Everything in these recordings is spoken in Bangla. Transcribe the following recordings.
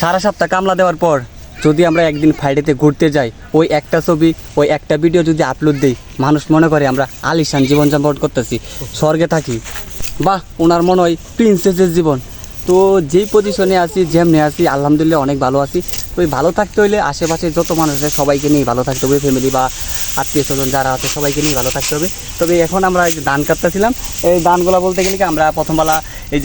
সারা সপ্তাহ কামলা দেওয়ার পর যদি আমরা একদিন ফ্রাইডেতে ঘুরতে যাই, ওই একটা ছবি, ওই একটা ভিডিও যদি আপলোড দিই, মানুষ মনে করে আমরা আলিশান জীবনযাপন করতেছি, স্বর্গে থাকি। বাহ, ওনার মনে হয় প্রিন্সেসের জীবন। তো যেই পজিশনে আছি, যেমনি আছি, আলহামদুলিল্লাহ অনেক ভালো আছি। তো ভালো থাকতে হলে আশেপাশে যত মানুষ আছে সবাইকে নিয়ে ভালো থাকতে হবে। ফ্যামিলি বা আত্মীয় স্বজন যারা আছে, সবাইকে নিয়ে ভালো থাকতে হবে। তবে এখন আমরা ধান কাটতেছিলাম, এই ধানগুলো বলতে গেলে কি, আমরা প্রথমবেলা এই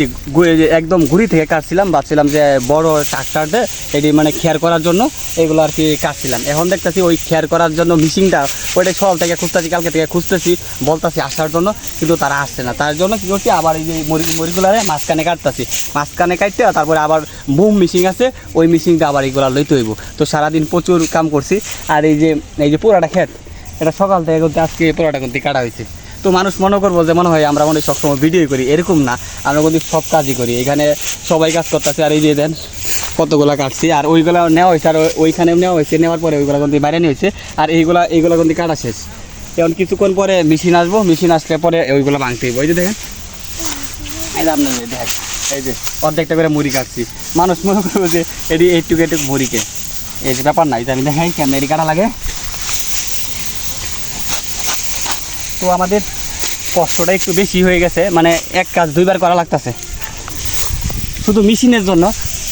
যে একদম ঘুরি থেকে কাটছিলাম। ভাবছিলাম যে বড় ট্রাক্টর দিয়ে এটি মানে খেয়ার করার জন্য এগুলো আর কি কাটছিলাম। এখন দেখতেছি ওই খেয়ার করার জন্য মিশিংটা ওইটা সকাল থেকে খুঁজতেছি, কালকে থেকে খুঁজতেছি, বলতেছি আসার জন্য, কিন্তু তারা আসছে না। তার জন্য কী করছি, আবার এই যে মরি মরিগুলারে মাঝখানে কাটতেছি। মাঝখানে কাটতে তারপরে আবার বুম মিশিং আছে, ওই মিশিংটা আবার এইগুলা লইতে হইব। তো সারাদিন প্রচুর কাম করছি। আর এই যে এই যে পুরাটা ক্ষেত, এটা সকাল থেকে কিন্তু আজকে পুরাটা কিন্তু কাটা হয়েছে তো মানুষ মনে করব যে, মনে হয় আমরা মনে সবসময় ভিডিও করি, এরকম না। আমরা কিন্তু সব কাজই করি। এখানে সবাই কাজ করতেছে, আর এই যে দেন, কতগুলা কাটছি। আর ওইগুলা নেওয়া হয়েছে আর ওই- ওইখানেও নেওয়া হয়েছে নেওয়ার পরে ওইগুলা কিন্তু বাইরে নিয়ে হয়েছে আর এইগুলা এইগুলা কিন্তু কাটা শেষ। এখন কিছুক্ষণ পরে মেশিন আসব মেশিন আসলে পরে ওইগুলো ভাঙতে হইব। ওই যে দেখেন অর্ধেকটা করে মুড়ি কাটছি মানুষ মনে করব যে এটি এইটুকু এই যে ব্যাপার নাই আমি দেখাই এটি কাটা লাগে। তো আমাদের কষ্টটা একটু বেশি হয়ে গেছে মানে এক কাজ দুইবার করা লাগতেছে। শুধু মেশিনের জন্য,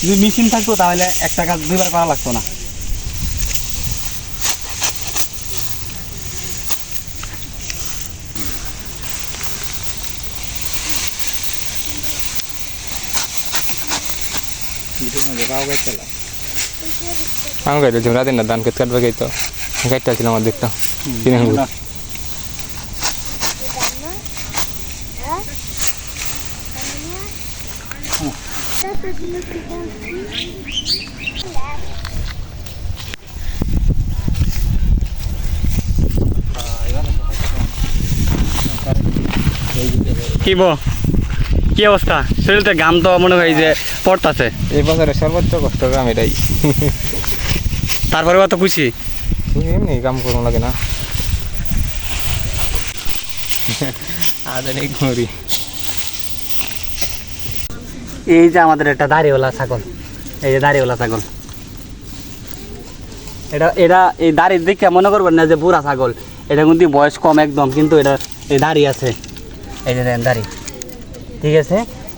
যদি মেশিন থাকতো তাহলে একটা কাজ দুইবার করা লাগতো না। আমি গাইতেছিলাম রাতের না ধান খেত কাটবে গাইতো গাইতে ছিলাম আমার দেখতাম কিনে আনব। কি বো কি অবস্থা? শরীরটা গাম তো মনে হয় যে পড়তাছে। এই বছরে সর্বোচ্চ কষ্ট কাম এটাই। তারপরে অত খুশি এমনি কাম করুন লাগে না। আধুনিক ঘড়ি এই যে আমাদের একটা দাড়িওয়ালা ছাগল। এই যে দাড়িওয়ালা ছাগল। এটা এটা এই দাড়ি দেখে মনে করবেন না যে বুড়া ছাগল। এটা কিন্তু বয়স কম একদম কিন্তু এটা এই দাড়ি আছে। এই যে দাড়ি। ঠিক আছে?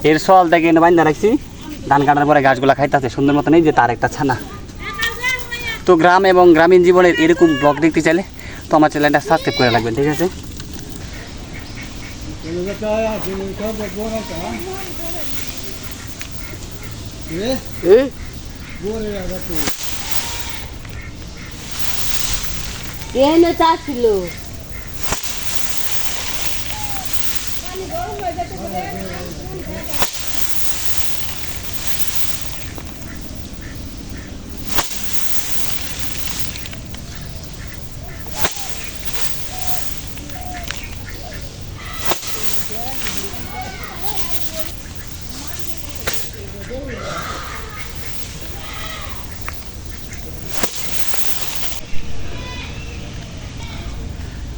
এর সল থেকে এনে বান্ধা রাখছি। ধান কাটার পরে গাছগুলা খাইতেছে, সুন্দর মতো নেই যে তার একটা ছানা। তো গ্রাম এবং গ্রামীণ জীবনের এরকম ব্লগ দেখতে চাইলে তো আমার চ্যানেলটা সাবস্ক্রাইব করে রাখবেন, ঠিক আছে? এনে চাচ্ছিল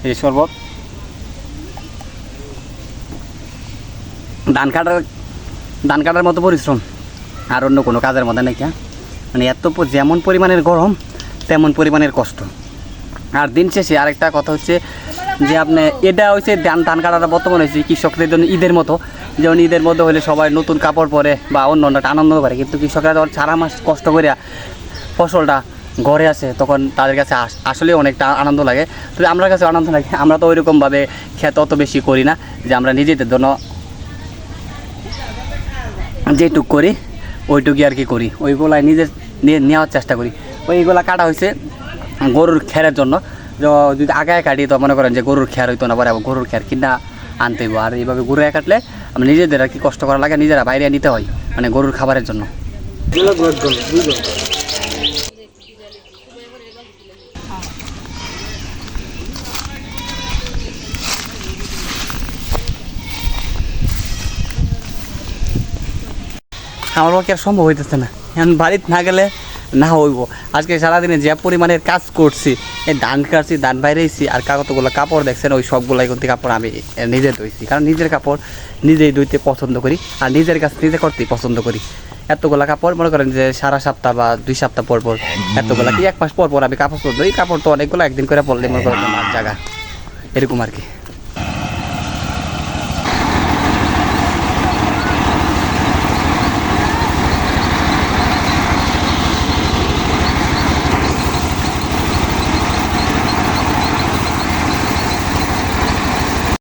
এই শরবত? ধান কাটার ধান কাটার মতো পরিশ্রম। আর অন্য কোনো কাজের মধ্যে নাকি? মানে এত যেমন পরিমাণের গরম, তেমন পরিমাণের কষ্ট। আর দিন শেষে আরেকটা কথা হচ্ছে যে আপনি, এটা হচ্ছে ধান ধান কাটাটা বর্তমান হয়েছে কৃষকদের জন্য ঈদের মতো। যেমন ঈদের মধ্যে হলে সবাই নতুন কাপড় পরে বা অন্য অন্য আনন্দ করে। কিন্তু কৃষকরা যখন সারা মাস কষ্ট করে ফসলটা ঘরে আসে, তখন তাদের কাছে আস- আসলে অনেকটা আনন্দ লাগে। তো আমার কাছে আনন্দ লাগে। আমরা তো ওইরকমভাবে খেত অত বেশি করি না যে আমরা নিজেদের জন্য যেটুক করি, ওইটুকুই আর কি করি। ওইগুলাই নিজের নেওয়ার চেষ্টা করি। ওইগুলা কাটা হয়েছে গরুর খেরের জন্য। যদি আগায় কাটি, তো মনে করেন যে গরুর খের হইতো না, পরে গরুর খের কিনা আনতে হইব। আর এইভাবে গরু কাটলে আমরা নিজেদের আর কি কষ্ট করা লাগে, নিজেরা বাইরে নিতে হয় মানে গরুর খাবারের জন্য। আমার পক্ষে আর সম্ভব হইতেছে না। এখন বাড়িতে না গেলে না হইব। আজকে সারাদিনে যে পরিমাণের কাজ করছি, এই ধান কাটছি, ধান বাইরেছি, আর কতগুলো কাপড় দেখছেন, ওই সবগুলো কিন্তু কাপড় আমি নিজে ধুইছি। কারণ নিজের কাপড় নিজেই ধুইতে পছন্দ করি, আর নিজের কাজ নিজে করতেই পছন্দ করি। এতগুলা কাপড়, মনে করেন যে সারা সপ্তাহ বা দুই সপ্তাহ পর পর এতগুলা কি, এক মাস পর পর আমি কাপড় এই কাপড় তো অনেকগুলো একদিন করে পরলে মনে করেন জায়গা এরকম আর কি।